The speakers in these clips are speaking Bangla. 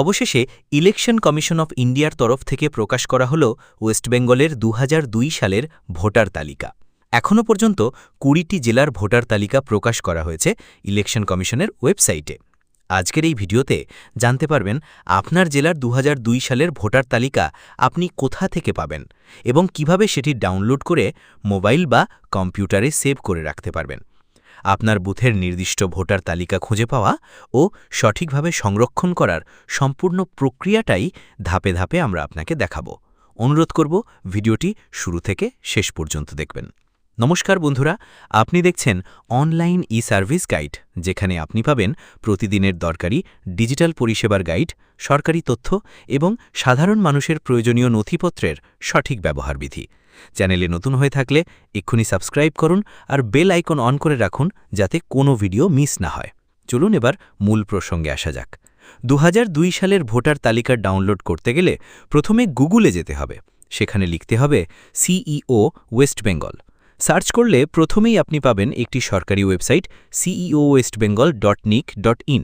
অবশেষে ইলেকশন কমিশন অফ ইন্ডিয়ার তরফ থেকে প্রকাশ করা হল ওয়েস্টবেঙ্গলের দুহাজার দুই সালের ভোটার তালিকা। এখনও পর্যন্ত কুড়িটি জেলার ভোটার তালিকা প্রকাশ করা হয়েছে ইলেকশন কমিশনের ওয়েবসাইটে। আজকের এই ভিডিওতে জানতে পারবেন আপনার জেলার দুহাজার দুই সালের ভোটার তালিকা আপনি কোথা থেকে পাবেন এবং কীভাবে সেটি ডাউনলোড করে মোবাইল বা কম্পিউটারে সেভ করে রাখতে পারবেন। আপনার বুথের নির্দিষ্ট ভোটার তালিকা খুঁজে পাওয়া ও সঠিকভাবে সংরক্ষণ করার সম্পূর্ণ প্রক্রিয়াটাই ধাপে ধাপে আমরা আপনাকে দেখাব। অনুরোধ করব ভিডিওটি শুরু থেকে শেষ পর্যন্ত দেখবেন। নমস্কার বন্ধুরা, আপনি দেখছেন অনলাইন ই সার্ভিস গাইড, যেখানে আপনি পাবেন প্রতিদিনের দরকারি ডিজিটাল পরিষেবার গাইড, সরকারি তথ্য এবং সাধারণ মানুষের প্রয়োজনীয় নথিপত্রের সঠিক ব্যবহার বিধি চ্যানেলে নতুন হয়ে থাকলে এক্ষুনি সাবস্ক্রাইব করুন আর বেল আইকন অন করে রাখুন যাতে কোনো ভিডিও মিস না হয়। চলুন এবার মূল প্রসঙ্গে আসা যাক। দু হাজার দুই সালের ভোটার তালিকা ডাউনলোড করতে গেলে প্রথমে গুগলে যেতে হবে। সেখানে লিখতে হবে, সিইও ওয়েস্ট বেঙ্গল। সার্চ করলে প্রথমেই আপনি পাবেন একটি সরকারি website, CEO west Bengal dot nic dot in.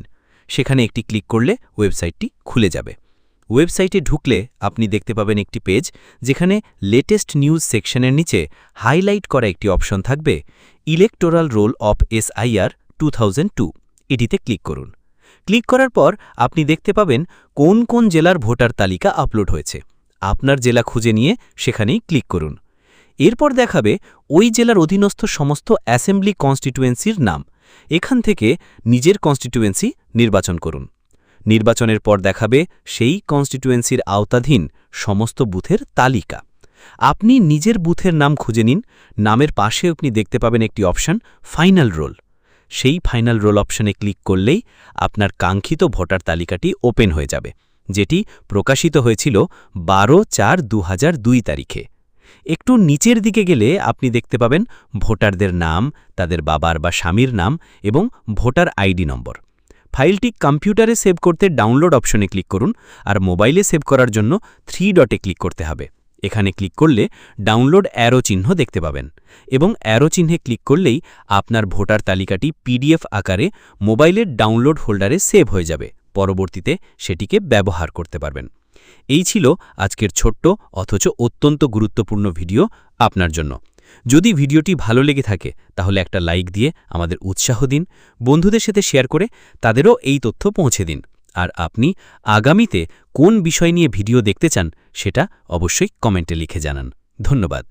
সেখানে একটি ক্লিক করলে ওয়েবসাইটটি খুলে যাবে। ওয়েবসাইটে ঢুকলে আপনি দেখতে পাবেন একটি পেজ যেখানে লেটেস্ট নিউজ সেকশনের নিচে হাইলাইট করা একটি অপশন থাকবে electoral roll of SIR two thousand two এটিতে ক্লিক করুন। ক্লিক করার পর আপনি দেখতে পাবেন কোন কোন জেলার ভোটার তালিকা আপলোড হয়েছে। আপনার জেলা খুঁজে নিয়ে সেখানেই ক্লিক করুন। এরপর দেখাবে ওই জেলার অধীনস্থ সমস্ত অ্যাসেম্বলি কনস্টিটুয়েন্সির নাম। এখান থেকে নিজের কনস্টিটুয়েন্সি নির্বাচন করুন। নির্বাচনের পর দেখাবে সেই কনস্টিটুয়েন্সির আওতাধীন সমস্ত বুথের তালিকা। আপনি নিজের বুথের নাম খুঁজে নিন, নামের পাশে আপনি দেখতে পাবেন একটি অপশন ফাইনাল রোল সেই ফাইনাল রোল অপশনে ক্লিক করলেই আপনার কাঙ্ক্ষিত ভোটার তালিকাটি ওপেন হয়ে যাবে, যেটি প্রকাশিত হয়েছিল বারো চার দু তারিখে। একটু নিচের দিকে গেলে আপনি দেখতে পাবেন ভোটারদের নাম, তাদের বাবার বা স্বামীর নাম এবং ভোটার আইডি নম্বর। ফাইলটি কম্পিউটারে সেভ করতে ডাউনলোড অপশনে ক্লিক করুন আর মোবাইলে সেভ করার জন্য থ্রি ডটে ক্লিক করতে হবে। এখানে ক্লিক করলে ডাউনলোড অ্যারো চিহ্ন দেখতে পাবেন এবং অ্যারো চিহ্নে ক্লিক করলেই আপনার ভোটার তালিকাটি পিডিএফ আকারে মোবাইলের ডাউনলোড হোল্ডারে সেভ হয়ে যাবে। পরবর্তীতে সেটিকে ব্যবহার করতে পারবেন। এই ছিল আজকের ছোট্ট অথচ অত্যন্ত গুরুত্বপূর্ণ ভিডিও আপনার জন্য। যদি ভিডিওটি ভালো লেগে থাকে, তাহলে একটা লাইক দিয়ে আমাদের উৎসাহ দিন, বন্ধুদের সাথে শেয়ার করে তাদেরও এই তথ্য পৌঁছে দিন। আর আপনি আগামীতে কোন বিষয় নিয়ে ভিডিও দেখতে চান, সেটা অবশ্যই কমেন্টে লিখে জানান। ধন্যবাদ।